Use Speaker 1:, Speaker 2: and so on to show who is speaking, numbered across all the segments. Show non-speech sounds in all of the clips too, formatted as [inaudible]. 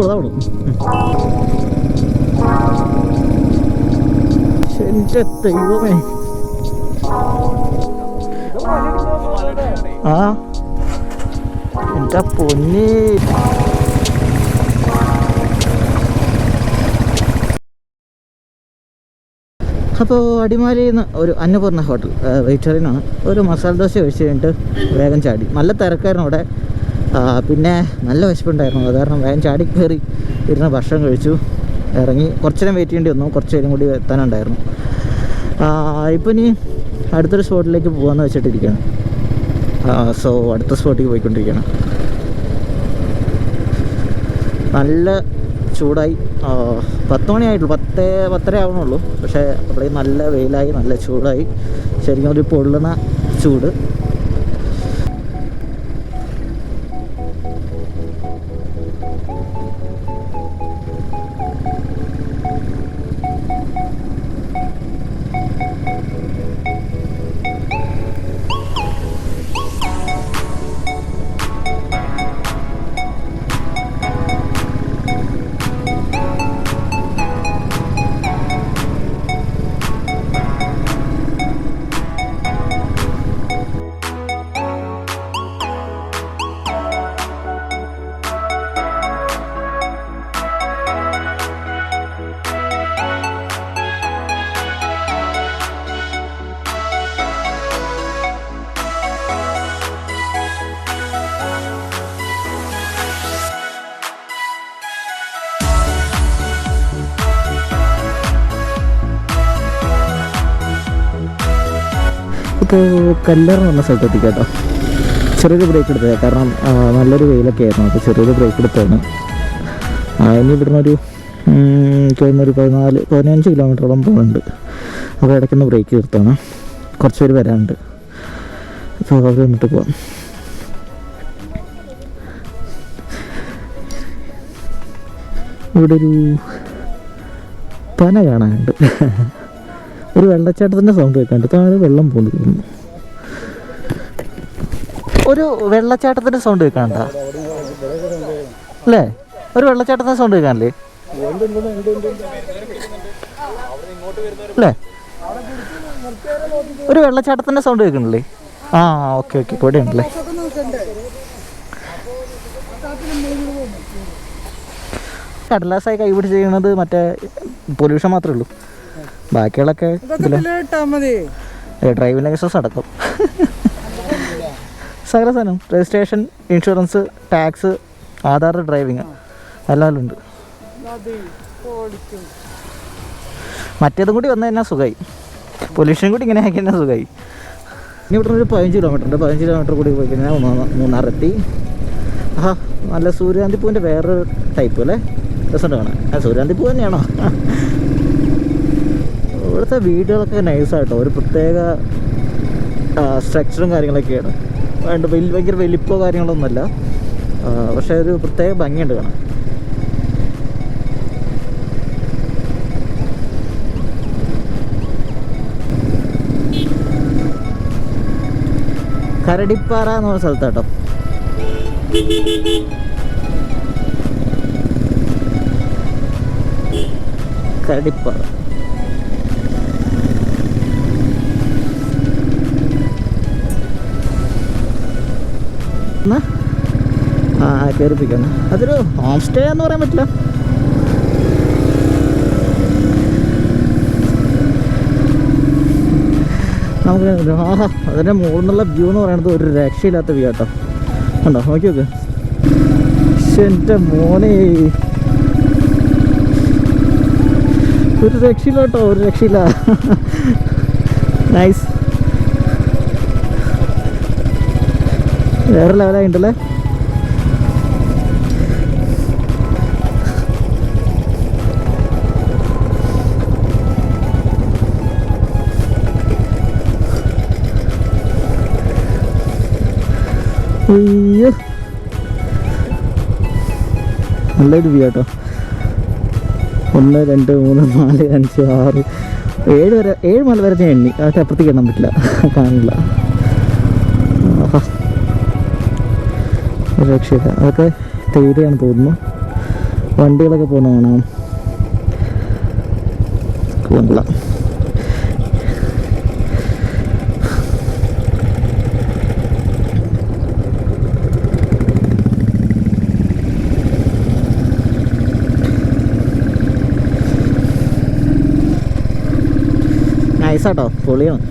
Speaker 1: വിടും വിടും. എന്റെ ദൈവമേ. അപ്പോൾ അടിമാലിയിൽ ഒരു അന്നപൂർണ ഹോട്ടൽ വെജിറ്റേറിയൻ ആണ് ഒരു മസാല ദോശ കഴിച്ച് കഴിഞ്ഞിട്ട് വേഗം ചാടി. നല്ല തിരക്കായിരുന്നു അവിടെ. പിന്നെ നല്ല വിശപ്പുണ്ടായിരുന്നു. അത് കാരണം വേഗം ചാടി കയറി ഇരുന്ന് ഭക്ഷണം കഴിച്ചു. ഇറങ്ങി കുറച്ച് നേരം വെയിറ്റ് ചെയ്യേണ്ടി വന്നു. കുറച്ച് നേരം കൂടി എത്താനുണ്ടായിരുന്നു. ഇപ്പോൾ ഇനി അടുത്തൊരു സ്പോട്ടിലേക്ക് പോകാമെന്ന് വെച്ചിട്ടിരിക്കുകയാണ് സോ അടുത്ത സ്പോട്ടിലേക്ക് പോയിക്കൊണ്ടിരിക്കുകയാണ് നല്ല ചൂടായി. പത്ത് മണിയായിട്ടുള്ളൂ. പത്ത് പത്തര ആവണുള്ളൂ. പക്ഷേ അവിടെ നല്ല വെയിലായി നല്ല ചൂടായി. ശരിക്കും ഒരു പൊള്ളുന്ന ചൂട്. ഇപ്പോൾ കല്ലറ എന്ന സ്ഥലത്തെത്തി കേട്ടോ. ചെറിയൊരു ബ്രേക്ക് എടുത്തത് കാരണം നല്ലൊരു വെയിലൊക്കെ ആയിരുന്നു. അപ്പോൾ ചെറിയൊരു ബ്രേക്ക് എടുത്താണ്. ഇനി ഇവിടുന്ന് ഒരു ഒരു പതിനാല് പതിനഞ്ച് കിലോമീറ്ററോളം പോകുന്നുണ്ട് അപ്പോൾ ഇടയ്ക്കൊന്ന് ബ്രേക്ക് നിർത്താണ്. കുറച്ച് പേര് വരാനുണ്ട്. അപ്പോൾ അവർ വന്നിട്ട് പോവാം. ഇവിടെ ഒരു പന കാണാനുണ്ട്. [laughs] ഒരു വെള്ളച്ചാട്ടത്തിന്റെ സൗണ്ട് കേൾക്കാണ്ട്. താഴെ വെള്ളം പോകുന്നു ഒരു വെള്ളച്ചാട്ടത്തിന്റെ സൗണ്ട് കേൾക്കാണ്ട? അല്ലേ? ഒരു വെള്ളച്ചാട്ടത്തിന്റെ സൗണ്ട് കേൾക്കാനല്ലേ? അല്ലേ? ഒരു വെള്ളച്ചാട്ടത്തിന്റെ സൗണ്ട് കേൾക്കണില്ലേ? ആ ഓക്കെ ഓക്കെ. ഇവിടെ ഉണ്ടല്ലേ കടലാസായി കൈപിടിച്ച് ചെയ്യുന്നത് മറ്റേ പൊല്യൂഷൻ മാത്രമേ ഉള്ളൂ. ബാക്കിയുള്ളൊക്കെ ഡ്രൈവിംഗ് ലൈസൻസ് അടക്കം. സകല സാധനം. Registration insurance tax Aadhaar driving എല്ലാം ഉണ്ട് മറ്റേതും കൂടി വന്നു കഴിഞ്ഞാൽ സുഖമായി പൊല്യൂഷൻ കൂടി ഇങ്ങനെ ആക്കി കഴിഞ്ഞാൽ സുഖമായി ഇനി ഇവിടെ ഒരു പതിനഞ്ച് കിലോമീറ്റർ ഉണ്ട്. പതിനഞ്ച് കിലോമീറ്റർ കൂടി പോയി കഴിഞ്ഞാൽ മൂന്നാർ മൂന്നാറെത്തി. ആ നല്ല സൂര്യകാന്തി പൂവിന്റെ വേറൊരു ടൈപ്പ് അല്ലേ? രസമുണ്ട് കാണാൻ? ആ സൂര്യകാന്തി പൂ തന്നെയാണോ? ഇവിടുത്തെ വീടുകളൊക്കെ നൈസായിട്ടോ ഒരു പ്രത്യേക സ്ട്രക്ചറും കാര്യങ്ങളൊക്കെയാണ്. വേണ്ട വലിയ ഭയങ്കര വലിപ്പോ കാര്യങ്ങളൊന്നുമല്ല. പക്ഷെ ഒരു പ്രത്യേക ഭംഗിയുണ്ട് കാണാൻ. കരടിപ്പാറ എന്ന് പറഞ്ഞ സ്ഥലത്താട്ടോ. കരടിപ്പാറ. കയറിപ്പിക്കണം അതൊരു ഹോം സ്റ്റേ എന്ന് പറയാൻ പറ്റില്ല. നമുക്ക് ആഹാ അതിന്റെ മുകളിൽ നിന്നുള്ള വ്യൂ എന്ന് പറയുന്നത് ഒരു രക്ഷയില്ലാത്ത വ്യൂ കേട്ടോ കണ്ടോ? നോക്കി നോക്ക്. എന്റെ മോനെ. ഒരു രക്ഷയില്ല കേട്ടോ ഒരു രക്ഷയില്ല. നൈസ് വേറെ ലെവലായിട്ടുണ്ടല്ലേ അയ്യോ. നല്ലൊരു വ്യൂ കേട്ടോ ഒന്ന് രണ്ട് മൂന്ന് നാല് അഞ്ച് ആറ് ഏഴ് വരെ ഏഴ് മല വരെ ഞാൻ എണ്ണി. അതൊക്കെ അപ്പുറത്തേക്ക് എണ്ണാൻ പറ്റില്ല [laughs] കാണില്ല രക്ഷയില്ല. അതൊക്കെ തേയിലയാണ് തോന്നുന്നു. വണ്ടികളൊക്കെ പോകുന്ന കാണാം. കൊള്ളാം നൈസാട്ടോ പൊളിയാണ്.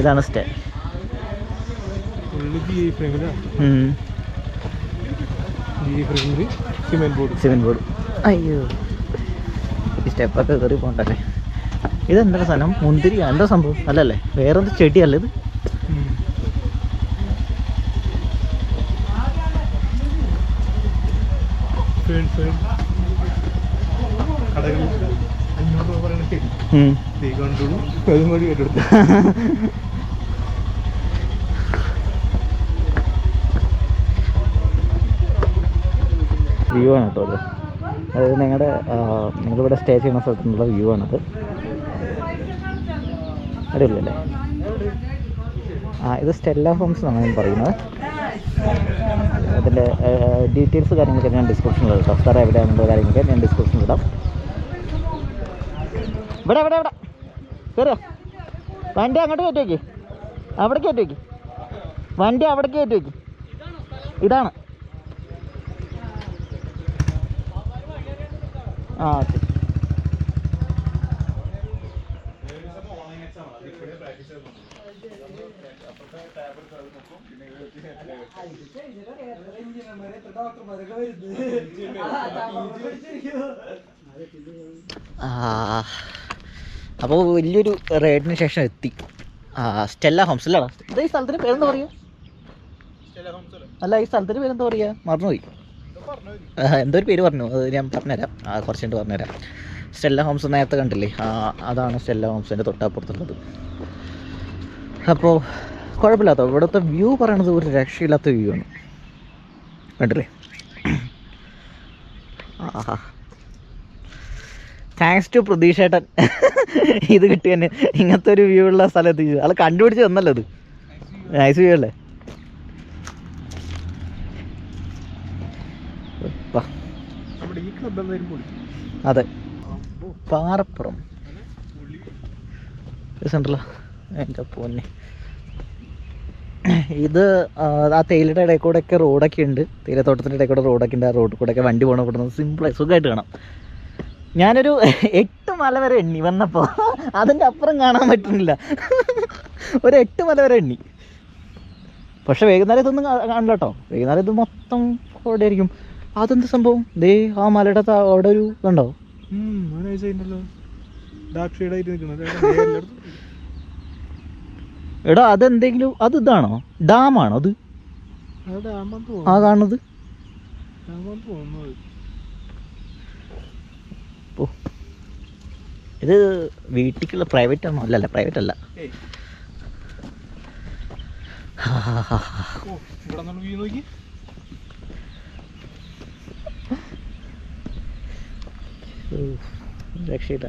Speaker 1: ഇതാണ് സ്റ്റേ.
Speaker 2: സിമെന്റ് ബോർഡ്
Speaker 1: അയ്യോ. സ്റ്റെപ്പൊക്കെ കയറി പോകണ്ടല്ലേ ഇതെന്താ സാധനം? മുന്തിരി. എന്താ സംഭവം? അല്ലല്ലേ? വേറെന്ത് ചെടിയല്ലേ ഇത്? വ്യൂ ആണ് കേട്ടോ അത്. അതായത് നിങ്ങളുടെ നിങ്ങളിവിടെ സ്റ്റേ ചെയ്യുന്ന സ്ഥലത്തുള്ള വ്യൂ ആണത്. അടിപൊളിയല്ലേ? ആ ഇത് സ്റ്റെല്ല ഹോംസ് എന്നാണ് ഞാൻ പറയുന്നത്. അതിന്റെ ഡീറ്റെയിൽസ് കാര്യങ്ങളൊക്കെ ഞാൻ ഡിസ്ക്രിപ്ഷനിൽ ഇടാം. സാർ എവിടെയാണെന്നുള്ള കാര്യങ്ങളൊക്കെ ഞാൻ ഡിസ്ക്രിപ്ഷനിൽ ഇടാം. ഇവിടെ ഇവിടെ ഇവിടെ. കയറുക വണ്ടി അങ്ങോട്ട് കയറ്റി വയ്ക്ക് അവിടെ കയറ്റി വയ്ക്ക് വണ്ടി അവിടെ കയറ്റി വയ്ക്ക് ഇതാണ്. ആ ഓക്കെ. അപ്പോൾ വലിയൊരു റൈഡിന് ശേഷം എത്തി. സ്റ്റെല്ല ഹോംസ് അല്ലടാ ഇത് ഈ സ്ഥലത്തിന് പേരെന്താ പറയുക അല്ല? ഈ സ്ഥലത്തിന് പേരെന്താ പറയുക മറന്നുപോയി. എന്തോ ഒരു പേര് പറഞ്ഞു. അത് ഞാൻ പറഞ്ഞുതരാം. ആ കുറച്ച് കണ്ട് പറഞ്ഞുതരാം. സ്റ്റെല്ല ഹോംസ് നേരത്തെ കണ്ടില്ലേ? ആ അതാണ് സ്റ്റെല്ല ഹോംസിന്റെ തൊട്ടപ്പുറത്തുള്ളത്. അപ്പോൾ കുഴപ്പമില്ലാത്ത ഇവിടുത്തെ വ്യൂ പറയണത് ഒരു രക്ഷയില്ലാത്ത വ്യൂ ആണ്. കണ്ടില്ലേ? ആഹാ. താങ്ക്സ് ടു പ്രതീക്ഷേട്ടൻ. ഇത് കിട്ടി തന്നെ ഇങ്ങനത്തെ ഒരു വ്യൂ ഉള്ള സ്ഥലത്ത് അത് കണ്ടുപിടിച്ച് തന്നല്ലോ അത് നൈസ് വ്യൂ അല്ലേ? അതെ. പാറപ്പുറം. സെൻട്രലാ എന്റെ പൊന്നെ. ഇത് ആ, തേയിലയുടെ ഇടയിൽ കൂടെ ഒക്കെ റോഡൊക്കെ ഉണ്ട്. തേയിലത്തോട്ടത്തിന്റെ ഇടയിൽ കൂടെ റോഡൊക്കെ ഉണ്ട്. ആ റോഡിൽ ഒക്കെ വണ്ടി പോകണ കൂടുന്നത് സിമ്പിളായി സുഖമായിട്ട് കാണാം. ഞാനൊരു [laughs] എട്ട് മല വരെ എണ്ണി വന്നപ്പോൾ [laughs] അതിന്റെ അപ്പുറം കാണാൻ പറ്റുന്നില്ല. [laughs] ഒരു എട്ട് മല വരെ എണ്ണി. പക്ഷേ വൈകുന്നേരം ഇതൊന്നും കാണില്ല കേട്ടോ വൈകുന്നേരം ഇത് മൊത്തം കോടയായിരിക്കും അതെന്ത് സംഭവം? ദേ ആ മലയുടെ അവിടെ ഒരു ഇതുണ്ടോ? എടാ അതെന്തെങ്കിലും അത് ഇതാണോ? ഡാമാണോ അത്? ആ കാണുന്നത്? ഇത് വീട്ടിലേക്കുള്ള പ്രൈവറ്റ് ആണോ? അല്ലല്ല പ്രൈവറ്റ് അല്ല. രക്ഷയില്ല.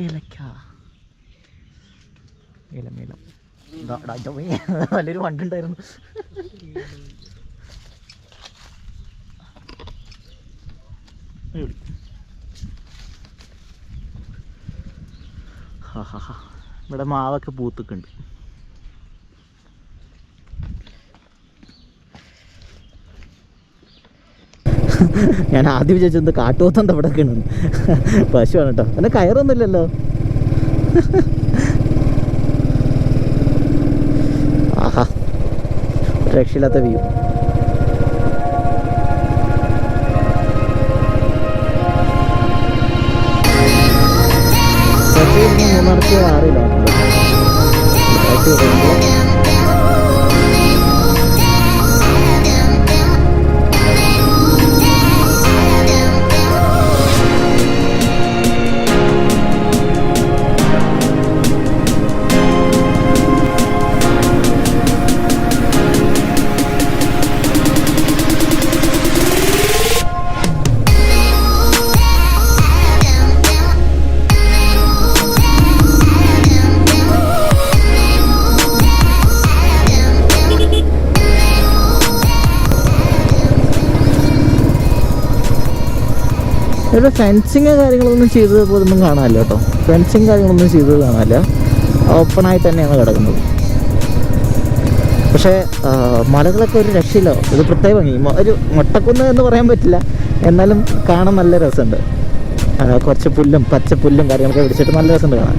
Speaker 1: ഏലക്ക. ഏലം ഏലം. [laughs] നല്ലൊരു വണ്ടുണ്ടായിരുന്നു. [laughs] ഇവിടെ മാവൊക്കെ പൂത്തൊക്കെ ഞാൻ ആദ്യം വിചാരിച്ചത് കാട്ടുപോത്തന്റെ അവിടെ കിണുന്നു പശുവാണ് കേട്ടോ എന്നെ കയറൊന്നുമില്ലല്ലോ. ആഹാ. രക്ഷയില്ലാത്ത വ്യൂ. മൂന്നാർക്ക് ആറില്ല ഇവിടെ ഫെൻസിങ് കാര്യങ്ങളൊന്നും ചെയ്തത് പോലൊന്നും കാണാനില്ല കേട്ടോ. ഫെൻസിങ് കാര്യങ്ങളൊന്നും ചെയ്തത് കാണാനില്ല. ഓപ്പണായി തന്നെയാണ് കിടക്കുന്നത്. പക്ഷേ മലകളൊക്കെ ഒരു രക്ഷയില്ല. ഇത് പ്രത്യേക ഭംഗി. ഒരു മൊട്ടക്കുന്ന് എന്ന് പറയാൻ പറ്റില്ല. എന്നാലും കാണാൻ നല്ല രസമുണ്ട്. കുറച്ച് പുല്ലും പച്ച പുല്ലും കാര്യങ്ങളൊക്കെ പിടിച്ചിട്ട് നല്ല രസമുണ്ട് കാണാൻ.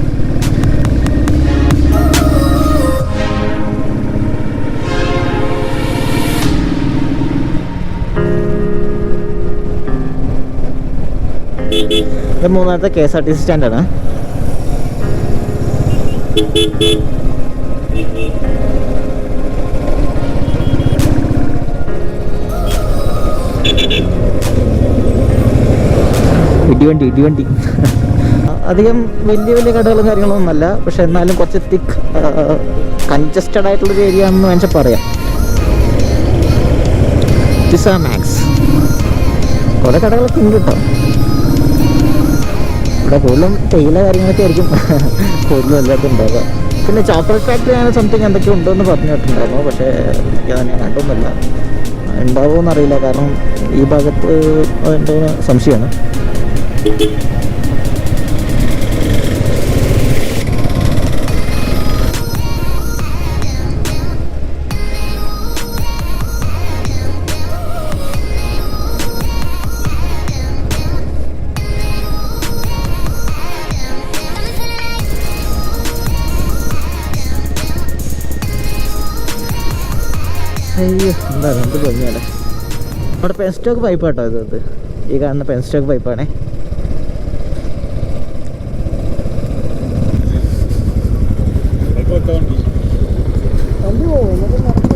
Speaker 1: ഇത് മൂന്നാമത്തെ K S R T C സ്റ്റാൻഡാണ് ഇടിവണ്ടി ഇടിവണ്ടി. അധികം വലിയ വലിയ കടകളും കാര്യങ്ങളൊന്നും അല്ല. പക്ഷെ എന്നാലും കുറച്ച് തിക്ക് കൺജസ്റ്റഡ് ആയിട്ടുള്ളൊരു ഏരിയ ആണെന്ന് വേണമെങ്കിൽ പറയാം. ടിസ മാക്സ് കുറേ കടകളൊക്കെ ഉണ്ട് കേട്ടോ. ഇവിടെ കൂടുതലും തേയില കാര്യങ്ങളൊക്കെ ആയിരിക്കും. കൂടുതലും എല്ലാവർക്കും ഉണ്ടാവുക പിന്നെ ചോക്ലേറ്റ് ഫാക്ടറി അങ്ങനെ സംതിങ് എന്തൊക്കെ ഉണ്ടെന്ന് പറഞ്ഞു കേട്ടിട്ടുണ്ടായിരുന്നു പക്ഷേ എനിക്ക് അതന്നെ കണ്ടൊന്നുമില്ല. ഉണ്ടാവുമോ അറിയില്ല കാരണം ഈ ഭാഗത്ത് ഉണ്ടോ എന്ന് സംശയമാണ്. എന്താ എന്ത് ഭംഗിയല്ലേ നമ്മുടെ പെൻ സ്റ്റോക്ക് പൈപ്പ് കേട്ടോ ഇത് ഇത്. ഈ കാണുന്ന പെൻ സ്റ്റോക്ക് പൈപ്പാണേ
Speaker 3: പോകും നമുക്ക് നടക്കാം.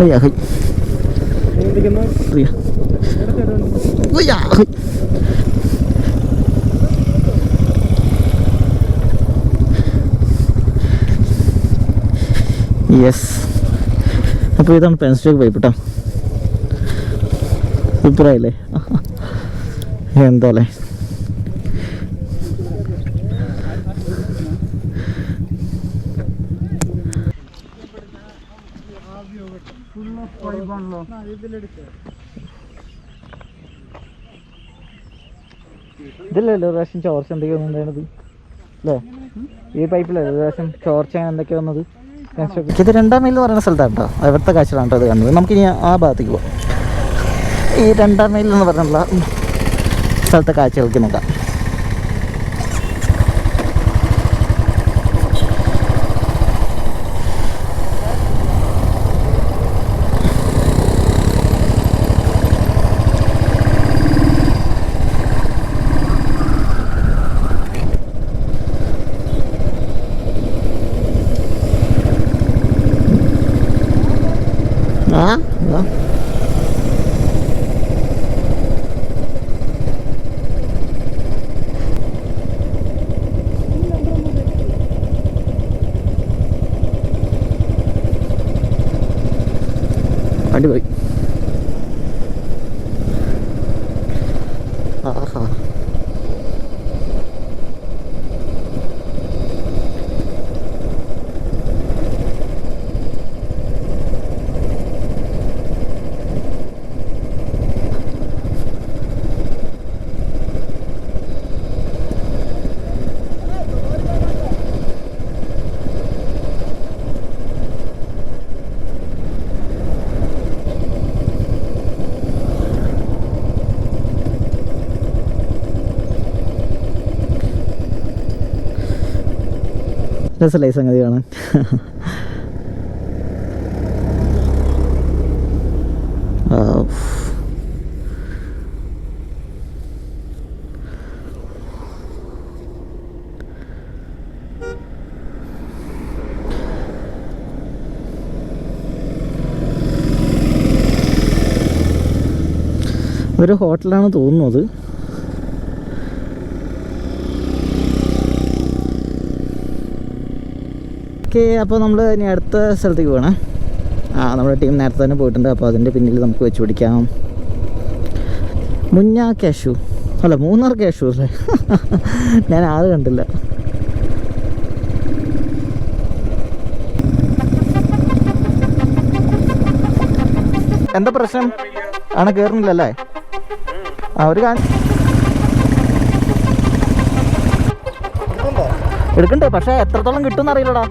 Speaker 1: അയ്യാ ഹൈ
Speaker 2: എന്തൊക്കെയാ
Speaker 1: അയ്യാ അയ്യാ ഹൈ യെസ് അപ്പോൾ ഇതാണ് പെൻ സ്റ്റോക്ക് പൈപ്പ് കേട്ടോ സൂപ്പറായില്ലേ എന്താ അല്ലേ. ഇതില്ലല്ലോ ഒരു പ്രാവശ്യം ചോർച്ച എന്തൊക്കെയാണ് അല്ലേ? ഈ പൈപ്പിലല്ലേ ഒരു പ്രാവശ്യം ചോർച്ച എന്തൊക്കെയോ വന്നത്? ഇത് രണ്ടാം മൈൽ എന്ന് പറയുന്ന സ്ഥലത്താണ് കേട്ടോ അവിടുത്തെ കാഴ്ചകളാണ് കേട്ടോ ഇത് കണ്ടത്. നമുക്കിനി ആ ഭാഗത്തേക്ക് പോകാം ഈ രണ്ടാം മൈൽ എന്ന് പറഞ്ഞുള്ള സ്ഥലത്തെ കാഴ്ചകൾക്ക് നോക്കാം. ആ ആ. വണ്ടി പോയി ആഹാ രസമല്ലേ സംഗതി കാണാൻ? ഒരു ഹോട്ടലാണ് തോന്നുന്നത് ഓക്കെ അപ്പോൾ നമ്മൾ ഇനി അടുത്ത സ്ഥലത്തേക്ക് പോകണേ ആ നമ്മുടെ ടീം നേരത്തെ തന്നെ പോയിട്ടുണ്ട് അപ്പോൾ അതിന്റെ പിന്നിൽ നമുക്ക് വെച്ച് പിടിക്കാം. മുന്ന കാഷു അല്ല മൂന്നാർ കാഷു അല്ലേ? [laughs] ഞാൻ ആൾ കണ്ടില്ല. എന്താ പ്രശ്നം? ആണ് കയറുന്നില്ലല്ലേ ആ ഒരു കാ എടുക്കണ്ടേ? പക്ഷേ എത്രത്തോളം കിട്ടുമെന്ന് അറിയില്ലടാ.